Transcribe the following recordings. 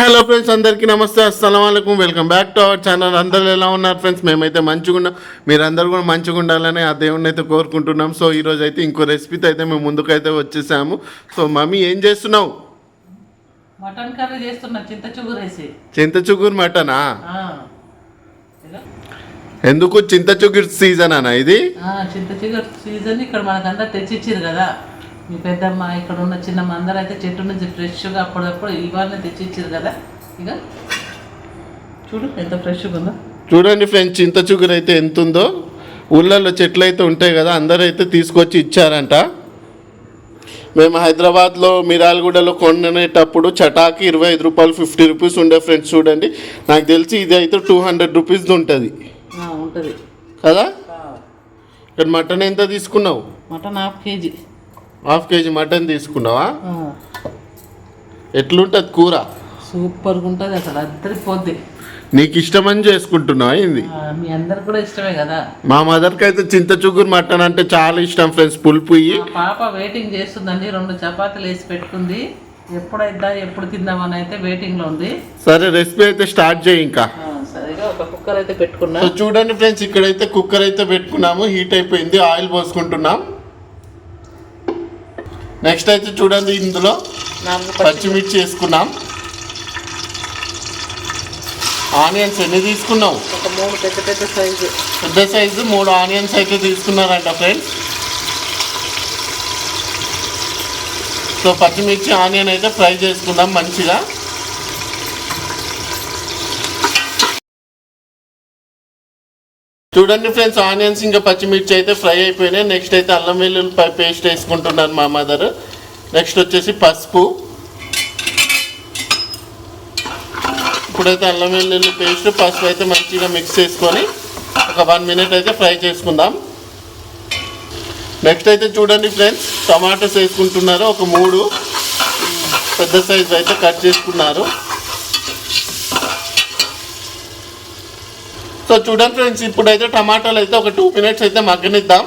Hello friends అందరికీ నమస్తే అస్సలం అయికం welcome back to our channel అందరూ ఎలా ఉన్నారు ఫ్రెండ్స్ మేమైతే మంచిగా ఉన్నాం మీరందరూ కూడా మంచిగా ఉండాలని ఆ దేవుడిని అయితే కోరుకుంటున్నాం. సో ఈరోజు అయితే ఇంకో రెసిపీతో అయితే మేము ముందుకైతే వచ్చేసాము. సో మమ్మీ ఏం చేస్తున్నావు? మటన్ కర్రీ చేస్తున్నా చింత చింత చుగురు మటనా? ఆ. ఇదిగో. ఎందుకు? చింత చుగురు సీజన్ అనా ఇది? చింత చిగురు సీజన్ ఇక్కడ మనకంతా తెచ్చిచ్చారు కదా. మీ పెద్దమ్మ ఇక్కడ ఉన్న చిన్నమ్మ అందరూ అయితే చెట్టు నుంచి ఫ్రెష్గా అప్పుడప్పుడు ఇవాళ తెచ్చిచ్చారు కదా? ఇక చూడు ఎంత ఫ్రెష్గా ఉందో. చూడండి ఫ్రెండ్స్ చింత చుగురు అయితే ఎంత ఉందో ఊళ్ళల్లో చెట్లు అయితే ఉంటాయి కదా అందరూ అయితే తీసుకొచ్చి ఇచ్చారంట. మేము హైదరాబాద్లో మిరాల్గూడలో కొనేటప్పుడు చటాకి ఇరవై ఐదు రూపాయలు ఫిఫ్టీ రూపీస్ ఉండే ఫ్రెండ్స్ చూడండి. నాకు తెలిసి ఇది అయితే టూ హండ్రెడ్ ఉంటుంది. ఆ, ఉంటుంది. కదా? ఇక్కడ మటన్ ఎంత తీసుకున్నావు? Mutton half KG. Half KG mutton తీసుకున్నావా? ఎట్లుంటుంది కూర? సూపర్గా ఉంటుంది అసలు అద్దరిపోద్ది. నీకు ఇష్టమని చేసుకుంటున్నావా ఏంది? మీ అందరికి కూడా ఇష్టమే కదా. మా మదర్కి అయితే చింత చుగురు మటన్ అంటే చాలా ఇష్టం ఫ్రెండ్స్ పులుపు పాప వెయిటింగ్ చేస్తుందండి రెండు చపాతీలు వేసి పెట్టుకుంది. ఎప్పుడైద్దా ఎప్పుడు తిందామని అయితే వెయిటింగ్లో ఉంది. సరే రెసిపీ అయితే స్టార్ట్ చేయి ఇంకా. సరిగా ఒక కుక్కర్ అయితే పెట్టుకున్నా. చూడండి ఫ్రెండ్స్ ఇక్కడైతే కుక్కర్ అయితే పెట్టుకున్నాము హీట్ అయిపోయింది ఆయిల్ పోసుకుంటున్నాం. నెక్స్ట్ అయితే చూడండి ఇందులో పచ్చిమిర్చి వేసుకున్నాం. ఆనియన్స్ ఎన్ని తీసుకున్నావు? ఒక మూడు పెద్ద పెద్ద సైజు. పెద్ద సైజు మూడు ఆనియన్స్ అయితే తీసుకున్నారంట ఫ్రెండ్స్. సో పచ్చిమిర్చి ఆనియన్ అయితే ఫ్రై చేసుకుందాం మంచిగా. చూడండి ఫ్రెండ్స్ ఆనియన్స్ ఇంకా పచ్చిమిర్చి అయితే ఫ్రై అయిపోయినాయి. నెక్స్ట్ అయితే అల్లం వెల్లుల్లిపాయ పేస్ట్ వేసుకుంటున్నారు మా మదర్. నెక్స్ట్ వచ్చేసి పసుపు. ఇప్పుడైతే అల్లం వెల్లుల్లి పేస్ట్ పసుపు అయితే మంచిగా మిక్స్ చేసుకొని ఒక వన్ మినిట్ అయితే ఫ్రై చేసుకుందాం. నెక్స్ట్ అయితే చూడండి ఫ్రెండ్స్ టమాటోస్ వేసుకుంటున్నారు. ఒక మూడు. పెద్ద సైజు అయితే కట్ చేసుకున్నారు. సో చూడండి ఫ్రెండ్స్ ఇప్పుడైతే టమాటాలు అయితే ఒక టూ మినిట్స్ అయితే మగ్గనిద్దాం.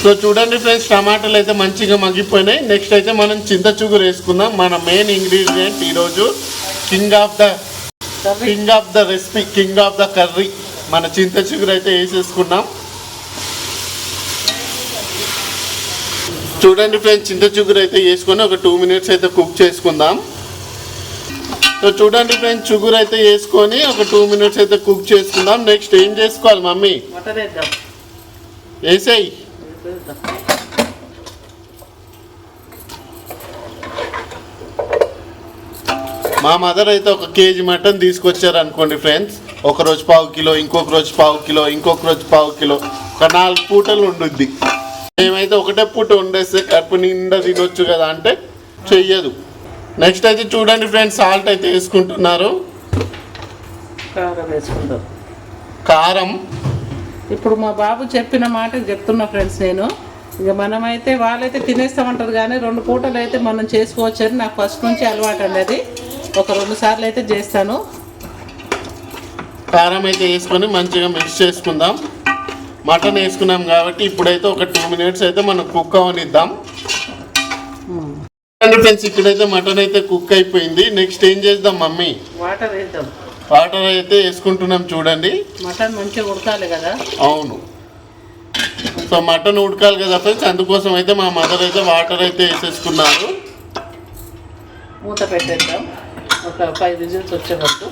సో చూడండి ఫ్రెండ్స్ టమాటాలు అయితే మంచిగా మగ్గిపోయినాయి. నెక్స్ట్ అయితే మనం చింత చిగురు వేసుకుందాం. మన మెయిన్ ఇంగ్రీడియంట్ ఈరోజు king of the king of the recipe king of the curry మన చింత చిగురు అయితే వేసేసుకున్నాం చూడండి ఫ్రెండ్స్ చింత చిగురు అయితే వేసుకొని ఒక టూ మినిట్స్ అయితే కుక్ చేసుకుందాం. సో చూడండి ఫ్రెండ్స్ చిగురు అయితే వేసుకొని ఒక టూ మినిట్స్ అయితే కుక్ చేసుకుందాం. నెక్స్ట్ ఏం చేసుకోవాలి మమ్మీ? వేసేయి. మా మదర్ అయితే ఒక కేజీ మటన్ తీసుకొచ్చారు అనుకోండి ఫ్రెండ్స్. ఒక రోజు పావు కిలో ఇంకొక రోజు పావు కిలో ఇంకొక రోజు పావు కిలో. ఒక నాలుగు పూటలు ఉండుద్ది. మేమైతే ఒకటే పూట వండేస్తే కడుపు నిండా తినొచ్చు కదా అంటే చెయ్యదు. నెక్స్ట్ అయితే చూడండి ఫ్రెండ్స్ సాల్ట్ అయితే వేసుకుంటున్నారు. కారం వేసుకుందాం. కారం. ఇప్పుడు మా బాబు చెప్పిన మాట చెప్తున్నా ఫ్రెండ్స్ నేను. ఇక మనమైతే వాళ్ళైతే తినేస్తామంటారు కానీ రెండు పూటలు అయితే మనం చేసుకోవచ్చు అని నాకు ఫస్ట్ నుంచి అలవాటు అండి అది. ఒక రెండు సార్లు అయితే చేస్తాను. కారం అయితే వేసుకొని మంచిగా మిక్స్ చేసుకుందాం. మటన్ వేసుకున్నాం కాబట్టి ఇప్పుడైతే ఒక టూ మినిట్స్ అయితే మనం కుక్ అవనిద్దాం. ఫ్రెండ్స్ ఇక్కడైతే మటన్ అయితే కుక్ అయిపోయింది. నెక్స్ట్ ఏం చేద్దాం మమ్మీ? వాటర్ వేద్దాం. వాటర్ అయితే వేసుకుంటున్నాం చూడండి. మటన్ మంచిగా ఉడకాలి కదా? అవును. సో మటన్ ఉడకాలి కదా ఫ్రెండ్స్ అందుకోసం అయితే మా మదర్ అయితే వాటర్ అయితే వేసేసుకున్నారు. మూత పెట్టేద్దాం. ఒక ఫైవ్ విజిల్స్ వచ్చే వరకు.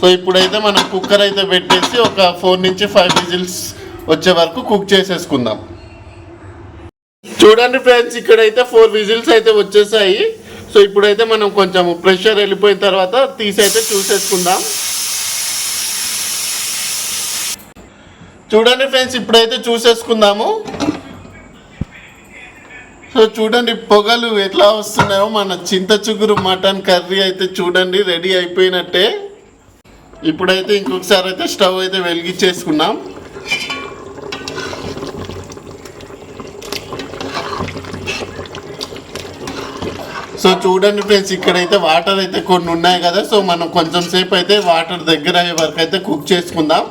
సో ఇప్పుడైతే మనం కుక్కర్ అయితే పెట్టేసి ఒక ఫోర్ నుంచి ఫైవ్ విజిల్స్ వచ్చే వరకు కుక్ చేసేసుకుందాం. చూడండి ఫ్రెండ్స్ ఇక్కడైతే ఫోర్ విజిల్స్ అయితే వచ్చేసాయి. సో ఇప్పుడైతే మనం కొంచెం ప్రెషర్ వెళ్ళిపోయిన తర్వాత తీసి అయితే చూసేసుకుందాం. చూడండి ఫ్రెండ్స్ ఇప్పుడైతే చూసేసుకుందాము. సో చూడండి పొగలు ఎట్లా వస్తున్నాయో మన చింత చిగురు మటన్ కర్రీ అయితే చూడండి రెడీ అయిపోయినట్టే. ఇప్పుడైతే ఇంకొకసారి అయితే స్టవ్ అయితే వెలిగించేసుకున్నాం. సో చూడండి ఫ్రెండ్స్ ఇక్కడైతే వాటర్ అయితే కొన్ని ఉన్నాయి కదా. సో మనం కొంచెం సేపు అయితే వాటర్ దగ్గర అయ్యే వరకు అయితే కుక్ చేసుకుందాం.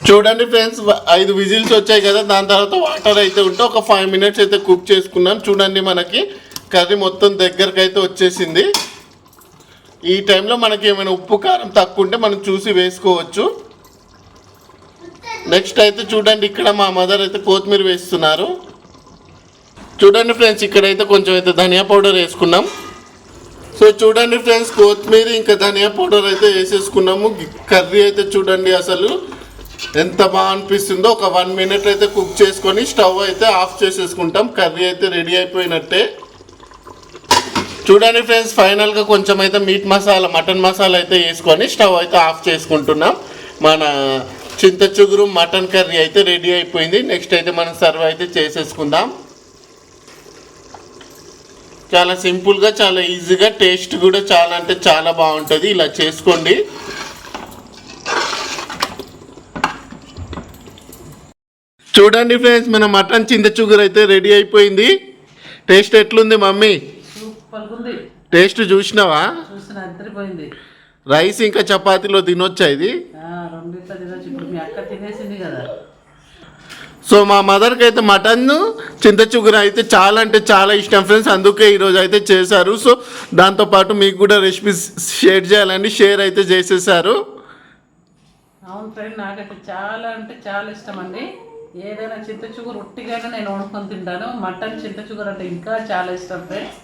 చూడండి ఫ్రెండ్స్ ఐదు విజిల్స్ వచ్చాయి కదా. దాని తర్వాత వాటర్ అయితే ఉంటే ఒక ఫైవ్ మినిట్స్ అయితే కుక్ చేసుకున్నాం. చూడండి మనకి కర్రీ మొత్తం దగ్గరకు అయితే వచ్చేసింది. ఈ టైంలో మనకి ఏమైనా ఉప్పు కారం తక్కువ ఉంటే మనం చూసి వేసుకోవచ్చు. నెక్స్ట్ అయితే చూడండి ఇక్కడ మా మదర్ అయితే కొత్తిమీర వేస్తున్నారు. చూడండి ఫ్రెండ్స్ ఇక్కడైతే కొంచెం అయితే ధనియా పౌడర్ వేసుకున్నాం. సో చూడండి ఫ్రెండ్స్ కొత్తిమీర ఇంకా ధనియా పౌడర్ అయితే వేసేసుకున్నాము. కర్రీ అయితే చూడండి అసలు ఎంత బాగా అనిపిస్తుందో. ఒక వన్ మినిట్ అయితే కుక్ చేసుకొని స్టవ్ అయితే ఆఫ్ చేసేసుకుంటాం. కర్రీ అయితే రెడీ అయిపోయినట్టే. చూడండి ఫ్రెండ్స్ ఫైనల్గా కొంచెం అయితే మీట్ మసాలా మటన్ మసాలా అయితే వేసుకొని స్టవ్ అయితే ఆఫ్ చేసుకుంటున్నాం. మన చింత చిగురు మటన్ కర్రీ అయితే రెడీ అయిపోయింది. నెక్స్ట్ అయితే మనం సర్వ్ అయితే చేసేసుకుందాం. చాలా సింపుల్గా చాలా ఈజీగా టేస్ట్ కూడా చాలా అంటే చాలా బాగుంటుంది. ఇలా చేసుకోండి. చూడండి ఫ్రెండ్స్ మన మటన్ చింత చిగురు అయితే రెడీ అయిపోయింది. టేస్ట్ ఎట్లుంది మమ్మీ? టేస్ట్ చూసినావా? రైస్ ఇంకా చపాతీలో తినొచ్చా ఇది ఆ, రెండిట్లో తినొచ్చు ఇప్పుడు మీ అక్క తినేసింది కదా సో మా మదర్కి అయితే మటన్ చింత చిగురు అయితే చాలా అంటే చాలా ఇష్టం ఫ్రెండ్స్ అందుకే ఈరోజు అయితే చేశారు. సో దాంతోపాటు మీకు కూడా రెసిపీస్ షేర్ చేయాలని షేర్ అయితే చేసేసారు. అవును ఫ్రెండ్ నాకైతే చాలా అంటే చాలా ఇష్టం అండి. ఏదైనా చింత చుగురు ఉట్టిగానే నేను వండుకొని తింటాను. మటన్ చింత చుగురు అంటే ఇంకా చాలా ఇష్టం ఫ్రెండ్స్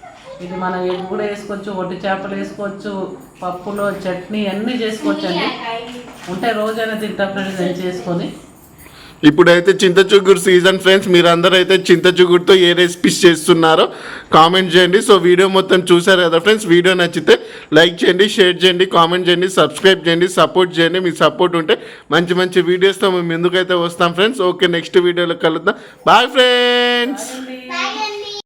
ఇది మనం ఎగ్ కూడా వేసుకోవచ్చు ఒట్టి చేపలు వేసుకోవచ్చు పప్పులో చట్నీ అన్నీ చేసుకోవచ్చు అండి ఉంటే రోజైనా తింటాం ఫ్రెండ్స్ నేను చేసుకొని. ఇప్పుడైతే చింత చిగురు సీజన్ ఫ్రెండ్స్ మీరందరూ అయితే చింత చిగురుతో ఏ రెసిపీస్ చేస్తున్నారో కామెంట్ చేయండి. సో వీడియో మొత్తం చూసారు కదా ఫ్రెండ్స్ వీడియో నచ్చితే లైక్ చేయండి షేర్ చేయండి కామెంట్ చేయండి సబ్స్క్రైబ్ చేయండి సపోర్ట్ చేయండి. మీ సపోర్ట్ ఉంటే మంచి మంచి వీడియోస్తో మేము ఎందుకైతే వస్తాం ఫ్రెండ్స్ ఓకే నెక్స్ట్ వీడియోలో కలుద్దాం. Bye friends